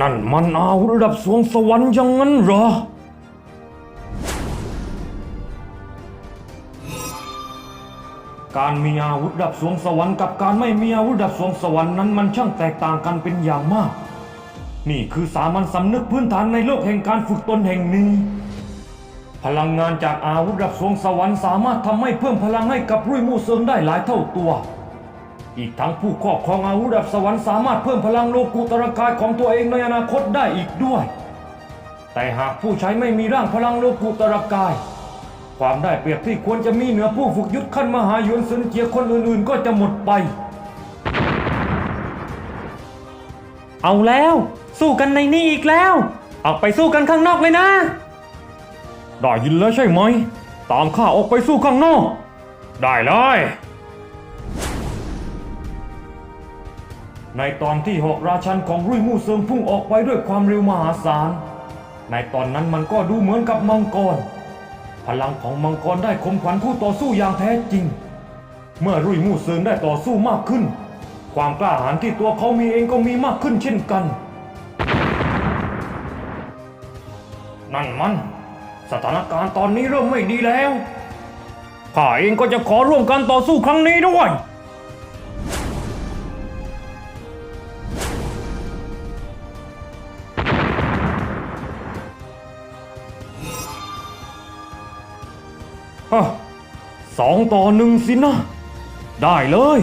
นั่นมันอาวุธระดับสวงสวรรค์อยังงั้นเหรอ การมีอาวุธระดับสวงสวรรค์กับการไม่มีอาวุธระดับสวงสวรรค์นั้นมันช่างแตกต่างกันเป็นอย่างมาก นี่คือสามัญสำนึกพื้นฐานในโลกแห่งการฝึกตนแห่งนี้ พลังงานจากอาวุธระดับสวงสวรรค์สามารถทำให้เพิ่มพลังให้กับรุ่ยมู่เซิงได้หลายเท่าตัว อีกทั้งผู้ครอบครองอาวุธดับสวรรค์สามารถเพิ่มพลังโลกุตรกายของตัวเองในอนาคตได้อีกด้วย แต่หากผู้ใช้ไม่มีร่างพลังโลกุตรกาย ความได้เปรียบที่ควรจะมีเหนือผู้ฝึกยุทธขั้นมหาหยวนเซินเจียคนอื่นๆ ก็จะหมดไป เอาแล้ว สู้กันในนี้อีกแล้ว ออกไปสู้กันข้างนอกเลยนะ ได้ยินแล้วใช่ไหม ตามข้าออกไปสู้ข้างนอก ได้เลย ในตอนที่หกราชันของรุ่ยมู่เซิงพุ่งออกไปด้วยความเร็วมหาศาล ในตอนนั้นมันก็ดูเหมือนกับมังกร พลังของมังกรได้ข่มขวัญผู้ต่อสู้อย่างแท้จริง เมื่อรุ่ยมู่เซิงได้ต่อสู้มากขึ้น ความกล้าหาญที่ตัวเขามีเองก็มีมากขึ้นเช่นกัน นั่นมัน สถานการณ์ตอนนี้เริ่มไม่ดีแล้วข้าเองก็จะขอร่วมการต่อสู้ครั้งนี้ด้วย สองต่อหนึ่งสินะ ได้เลย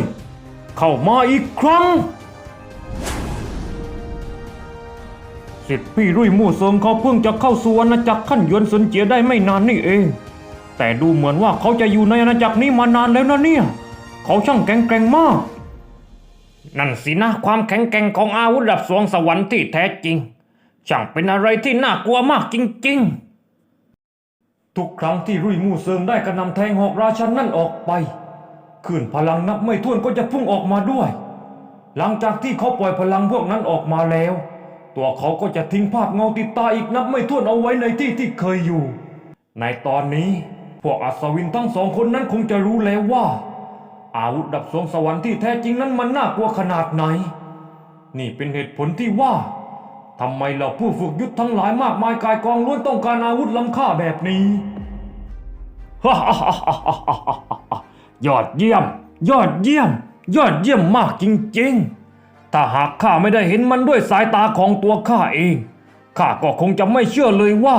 เข้ามาอีกครั้งสิทธิ์พี่รุ่ยมู่เซิงเขาเพิ่งจะเข้าสู่อาณาจักรขั้นยวนเซินเจียได้ไม่นานนี่เอง แต่ดูเหมือนว่าเขาจะอยู่ในอาณาจักรนี้มานานแล้วนะเนี่ย เขาช่างแข็งแกร่งมาก นั่นสินะความแข็งแกร่งของอาวุธดับสวงสวรรค์ที่แท้จริง ช่างเป็นอะไรที่น่ากลัวมากจริง ๆ ทุกครั้งที่รุ่ยมู่เซิงได้กระนำแทงหอกราชันนั่นออกไปขึ้นพลังนับไม่ถ้วนก็จะพุ่งออกมาด้วย หลังจากที่เขาปล่อยพลังพวกนั้นออกมาแล้ว ตัวเขาก็จะทิ้งภาพเงาติดตาอีกนับไม่ถ้วนเอาไว้ในที่ที่เคยอยู่ ในตอนนี้พวกอัศวินทั้งสองคนนั้นคงจะรู้แล้วว่า อาวุธดับสวงสวรรค์ที่แท้จริงนั้นมันน่ากลัวขนาดไหน นี่เป็นเหตุผลที่ว่า ทำไมเราผู้ฝึกยุทธทั้งหลายมากมายกายกองล้วนต้องการอาวุธล้ำค่าแบบนี้ยอดเยี่ยม ยอดเยี่ยม ยอดเยี่ยมมากจริงๆ ถ้าหากข้าไม่ได้เห็นมันด้วยสายตาของตัวข้าเองข้าก็คงจะไม่เชื่อเลยว่า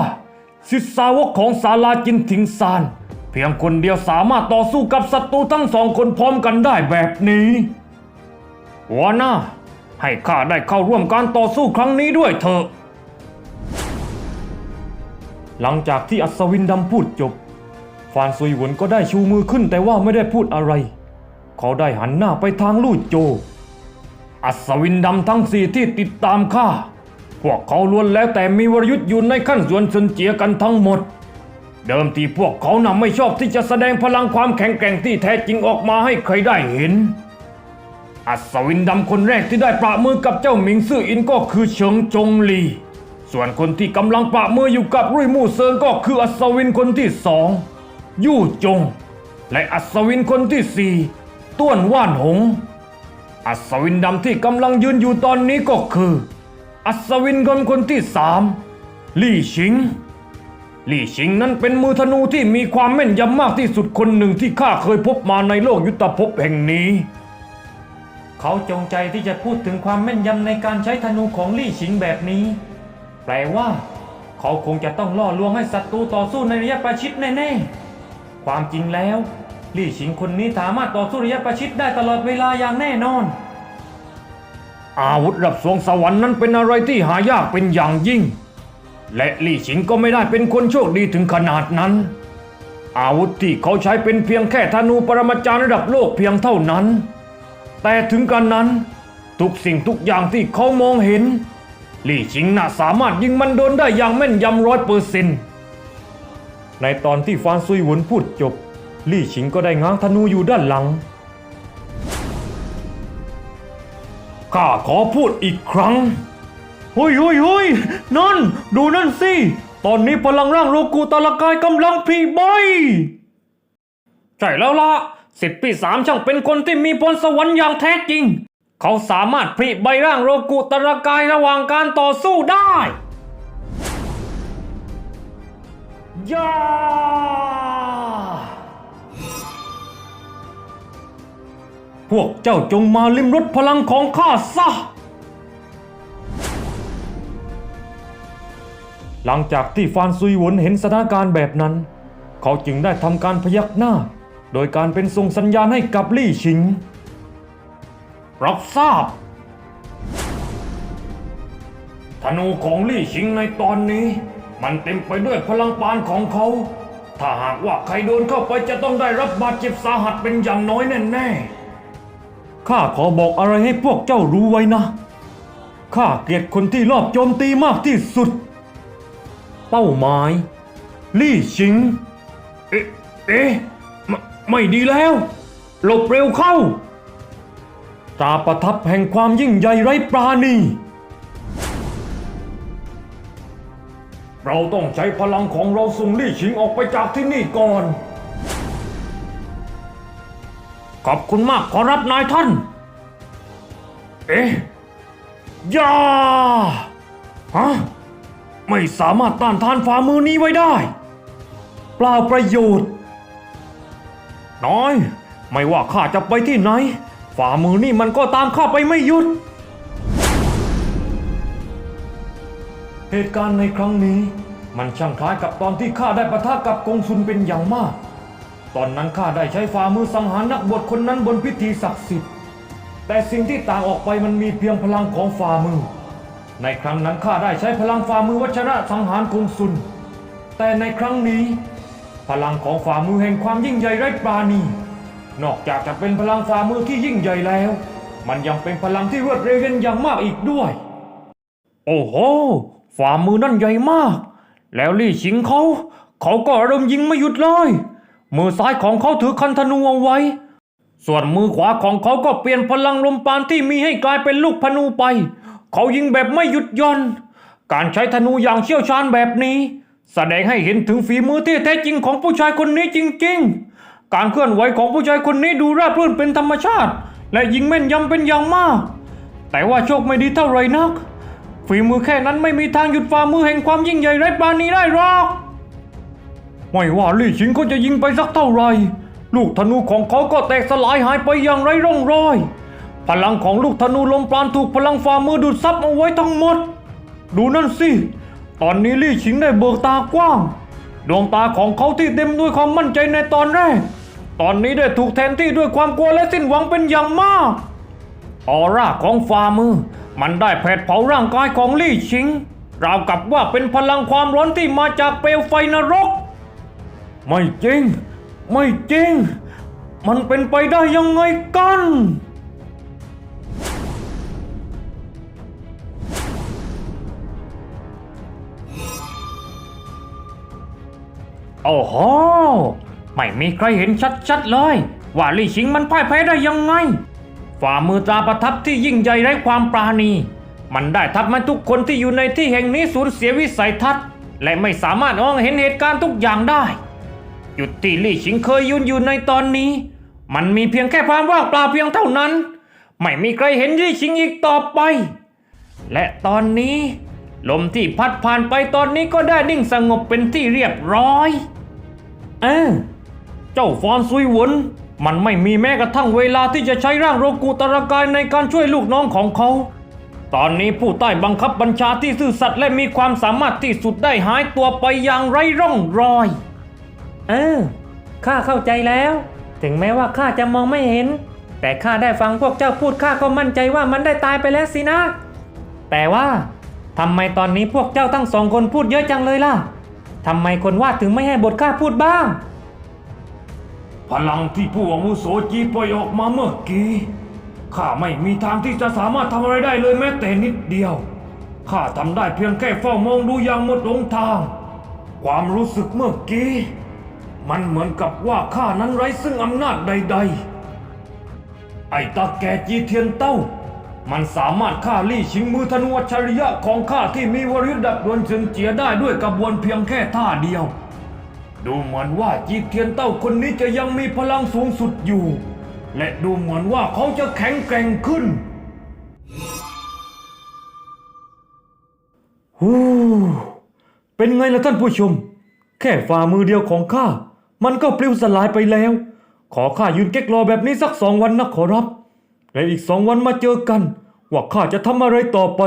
ศิษย์สาวกของศาลาจินถิงซาน เพียงคนเดียวสามารถต่อสู้กับศัตรูทั้งสองคนพร้อมกันได้แบบนี้หัวหน้า ให้ข้าได้เข้าร่วมการต่อสู้ครั้งนี้ด้วยเถอะ หลังจากที่อัศวินดำพูดจบ ฟานซุยหวนก็ได้ชูมือขึ้นแต่ว่าไม่ได้พูดอะไร เขาได้หันหน้าไปทางลู่โจ อัศวินดำทั้งสี่ที่ติดตามข้า พวกเขาล้วนแล้วแต่มีวรยุทธ์อยู่ในขั้นส่วนเซินเจียกันทั้งหมด เดิมทีพวกเขานำไม่ชอบที่จะแสดงพลังความแข็งแกร่งที่แท้จริงออกมาให้ใครได้เห็น อัศวินดำคนแรกที่ได้ประมือกับเจ้าหมิงซื่ออินก็คือเฉิงจงหลี ส่วนคนที่กำลังประมืออยู่กับรุ่ยมู่เซิงก็คืออัศวินคนที่สองยู่จง และอัศวินคนที่สี่ต้วนว่านหง อัศวินดำที่กำลังยืนอยู่ตอนนี้ก็คือ อัศวินคนคนที่สามลี่ชิงลี่ชิงนั้นเป็นมือธนูที่มีความแม่นยำมากที่สุดคนหนึ่งที่ข้าเคยพบมาในโลกยุทธภพแห่งนี้ เขาจงใจที่จะพูดถึงความแม่นยำในการใช้ธนูของลี่ชิงแบบนี้ แปลว่า เขาคงจะต้องล่อลวงให้ศัตรูต่อสู้ในระยะประชิดแน่ๆ ความจริงแล้วลี่ชิงคนนี้สามารถต่อสู้ระยะประชิดได้ตลอดเวลาอย่างแน่นอน อาวุธระดับสวงสวรรค์นั้นเป็นอะไรที่หายากเป็นอย่างยิ่ง และลี่ชิงก็ไม่ได้เป็นคนโชคดีถึงขนาดนั้น อาวุธที่เขาใช้เป็นเพียงแค่ธนูปรมาจารย์ระดับโลกเพียงเท่านั้น แต่ถึงกันนั้น ทุกสิ่งทุกอย่างที่เขามองเห็น ลี่ชิงน่าสามารถยิงมันโดนได้อย่างแม่นยำร้อยเปอร์เซ็นต์ในตอนที่ฟานซุยหวนพูดจบ ลี่ชิงก็ได้ง้างธนูอยู่ด้านหลังข้าขอพูดอีกครั้งเฮ้ยเฮ้ยเฮ้ยนั่น ดูนั่นสิ ตอนนี้พลังร่างโลกูตาลกายกำลังพีบอย ใช่แล้วล่ะ สิทธิ์พี่สามช่างเป็นคนที่มีพรสวรรค์อย่างแท้จริง เขาสามารถพลิใบร่างโรกุตรกายระหว่างการต่อสู้ได้ยาพวกเจ้าจงมาลิมรสพลังของข้าซะ หลังจากที่ฟานซุยหวนเห็นสถานการณ์แบบนั้น เขาจึงได้ทำการพยักหน้า โดยการเป็นส่งสัญญาณให้กับลี่ชิง รับทราบ ธนูของลี่ชิงในตอนนี้ มันเต็มไปด้วยพลังปานของเขา ถ้าหากว่าใครโดนเข้าไปจะต้องได้รับบาดเจ็บสาหัสเป็นอย่างน้อยแน่ๆ ข้าขอบอกอะไรให้พวกเจ้ารู้ไว้นะ ข้าเกลียดคนที่รอบโจมตีมากที่สุด เป้าหมาย ลี่ชิง เอ๊ะเอ๊ะ ไม่ดีแล้ว หลบเร็วเข้า ตาประทับแห่งความยิ่งใหญ่ไร้ปราณี เราต้องใช้พลังของเราส่งลี่ชิงออกไปจากที่นี่ก่อน ขอบคุณมากขอรับนายท่าน เอ๊ะยาฮะไม่สามารถต้านทานฝ่ามือนี้ไว้ได้ เปล่าประโยชน์ น้อย ไม่ว่าข้าจะไปที่ไหน ฝ่ามือนี่มันก็ตามข้าไปไม่หยุด เหตุการณ์ในครั้งนี้ มันช่างคล้ายกับตอนที่ข้าได้ปะทะกับกงสุนเป็นอย่างมาก ตอนนั้นข้าได้ใช้ฝ่ามือสังหารนักบวชคนนั้นบนพิธีศักดิ์สิทธิ์ แต่สิ่งที่ต่างออกไปมันมีเพียงพลังของฝ่ามือ ในครั้งนั้นข้าได้ใช้พลังฝ่ามือวัชระสังหารกงสุน แต่ในครั้งนี้ พลังของฝ่ามือแห่งความยิ่งใหญ่ไร้ปราณี นอกจากจะเป็นพลังฝ่ามือที่ยิ่งใหญ่แล้ว มันยังเป็นพลังที่รวดเร็วเป็นอย่างมากอีกด้วย โอ้โห ฝ่ามือนั่นใหญ่มาก แล้วลี่ชิงเขา เขาก็เริ่มยิงไม่หยุดเลย มือซ้ายของเขาถือคันธนูเอาไว้ ส่วนมือขวาของเขาก็เปลี่ยนพลังลมปานที่มีให้กลายเป็นลูกธนูไป เขายิงแบบไม่หยุดย่อน การใช้ธนูอย่างเชี่ยวชาญแบบนี้ แสดงให้เห็นถึงฝีมือที่แท้จริงของผู้ชายคนนี้จริงๆ การเคลื่อนไหวของผู้ชายคนนี้ดูราบรื่นเป็นธรรมชาติ และยิงแม่นยำเป็นอย่างมาก แต่ว่าโชคไม่ดีเท่าไรนัก ฝีมือแค่นั้นไม่มีทางหยุดฝ่ามือแห่งความยิ่งใหญ่ไร้ปราณีได้หรอกไม่ว่าลี่ชิงเขาจะยิงไปสักเท่าไร ลูกธนูของเขาก็แตกสลายหายไปอย่างไร้ร่องรอย พลังของลูกธนูลมปราณถูกพลังฝ่ามือดูดซับเอาไว้ทั้งหมด ดูนั่นสิ ตอนนี้ลี่ชิงได้เบิกตากว้าง ดวงตาของเขาที่เต็มด้วยความมั่นใจในตอนแรก ตอนนี้ได้ถูกแทนที่ด้วยความกลัวและสิ้นหวังเป็นอย่างมาก ออร่าของฝ่ามือ มันได้แผดเผาร่างกายของลี่ชิง ราวกับว่าเป็นพลังความร้อนที่มาจากเปลวไฟนรก ไม่จริง ไม่จริง มันเป็นไปได้ยังไงกัน โอ้โห ไม่มีใครเห็นชัดๆเลย ว่าลี่ชิงมันพ่ายแพ้ได้ยังไง ฝ่ามือตาประทับที่ยิ่งใหญ่ไร้ความปราณี มันได้ทำให้ทุกคนที่อยู่ในที่แห่งนี้สูญเสียวิสัยทัศน์ และไม่สามารถมองเห็นเหตุการณ์ทุกอย่างได้จุดที่ลี่ชิงเคยยืนอยู่ในตอนนี้ มันมีเพียงแค่ความว่างเปล่าเพียงเท่านั้น ไม่มีใครเห็นลี่ชิงอีกต่อไป และตอนนี้ ลมที่พัดผ่านไปตอนนี้ก็ได้นิ่งสงบเป็นที่เรียบร้อย เออเจ้าฟอนซุยหวนมันไม่มีแม้กระทั่งเวลาที่จะใช้ร่างโรกูตรกายในการช่วยลูกน้องของเขา ตอนนี้ผู้ใต้บังคับบัญชาที่ซื่อสัตย์และมีความสามารถที่สุดได้หายตัวไปอย่างไร้ร่องรอย เออ ข้าเข้าใจแล้ว ถึงแม้ว่าข้าจะมองไม่เห็น แต่ข้าได้ฟังพวกเจ้าพูดข้าก็มั่นใจว่ามันได้ตายไปแล้วสินะ แต่ว่าทำไมตอนนี้พวกเจ้าทั้งสองคนพูดเยอะจังเลยล่ะ ทำไมคนวาดถึงไม่ให้บทข้าพูดบ้าง พลังที่ผู้อาวุโสจีปล่อยออกมาเมื่อกี้ ข้าไม่มีทางที่จะสามารถทำอะไรได้เลยแม้แต่นิดเดียว ข้าทำได้เพียงแค่เฝ้ามองดูอย่างหมดหนทาง ความรู้สึกเมื่อกี้ มันเหมือนกับว่าข้านั้นไร้ซึ่งอำนาจใด ๆ ไอ้ตาแก่จีเทียนเต้า มันสามารถฆ่าลี่ชิงมือธนูชริยะของข้าที่มีวริดับดวนเฉินเจียได้ด้วยกระบวนเพียงแค่ท่าเดียว ดูเหมือนว่าจีเทียนเต้าคนนี้จะยังมีพลังสูงสุดอยู่ และดูเหมือนว่าเขาจะแข็งแกร่งขึ้นฮูเป็นไงล่ะท่านผู้ชม แค่ฝ่ามือเดียวของข้า มันก็ปลิวสลายไปแล้ว ขอข้ายืนเก๊กรอแบบนี้สักสองวันนะขอรับ และอีกสองวันมาเจอกัน ว่าข้าจะทำอะไรต่อไป